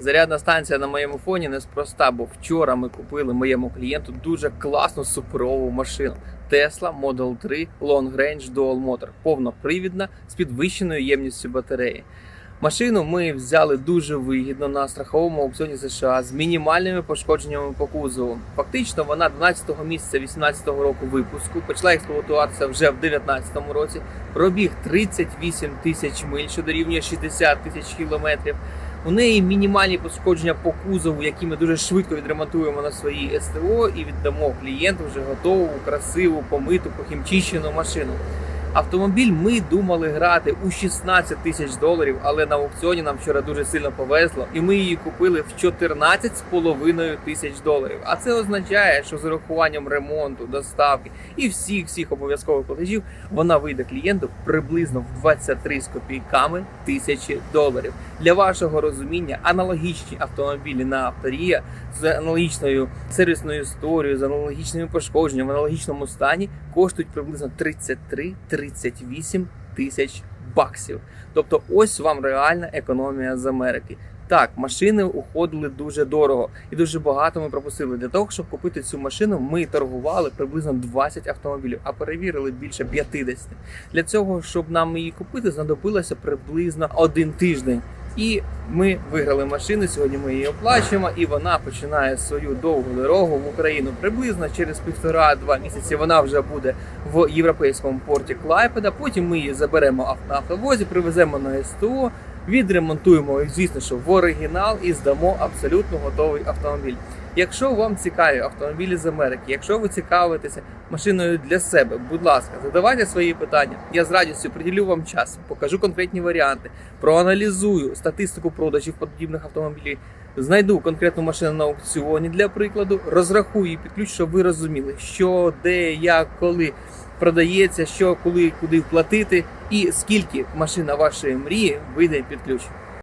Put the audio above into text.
Зарядна станція на моєму фоні неспроста, бо вчора ми купили моєму клієнту дуже класну суперову машину. Tesla Model 3 Long Range Dual Motor, повнопривідна з підвищеною ємністю батареї. Машину ми взяли дуже вигідно на страховому аукціоні США з мінімальними пошкодженнями по кузову. Фактично, вона 12 місяця 18 року випуску почала експлуатуватися вже в 19 році. Пробіг 38 тисяч миль, що дорівнює 60 тисяч кілометрів. У неї мінімальні пошкодження по кузову, які ми дуже швидко відремонтуємо на своїй СТО і віддамо клієнту вже готову, красиву, помиту, похімчищену машину. Автомобіль ми думали грати у 16 тисяч доларів, але на аукціоні нам вчора дуже сильно повезло, і ми її купили в 14,5 тисяч доларів. А це означає, що з урахуванням ремонту, доставки і всіх всіх обов'язкових платежів вона вийде клієнту приблизно в 23 з копійками тисячі доларів. Для вашого розуміння, аналогічні автомобілі на авторія з аналогічною сервісною історією, з аналогічними пошкодженнями в аналогічному стані коштують приблизно 33-38 тисяч баксів. Тобто, ось вам реальна економія з Америки. Так, машини уходили дуже дорого і дуже багато ми пропустили. Для того, щоб купити цю машину, ми торгували приблизно 20 автомобілів, а перевірили більше 50. Для цього, щоб нам її купити, знадобилося приблизно один тиждень. І ми виграли машину. Сьогодні ми її оплачуємо, і вона починає свою довгу дорогу в Україну. Приблизно через півтора-два місяці вона вже буде в європейському порті Клайпеда. Потім ми її заберемо на автовозі, привеземо на СТО, відремонтуємо, звісно, що в оригінал і здамо абсолютно готовий автомобіль. Якщо вам цікаві автомобілі з Америки, якщо ви цікавитеся машиною для себе, будь ласка, задавайте свої питання. Я з радістю приділю вам час, покажу конкретні варіанти, проаналізую статистику продажів подібних автомобілів, знайду конкретну машину на аукціоні для прикладу, розрахую і підключу, щоб ви розуміли, що, де, як, коли продається, що, коли, куди вплатити, і скільки машина вашої мрії вийде під ключ.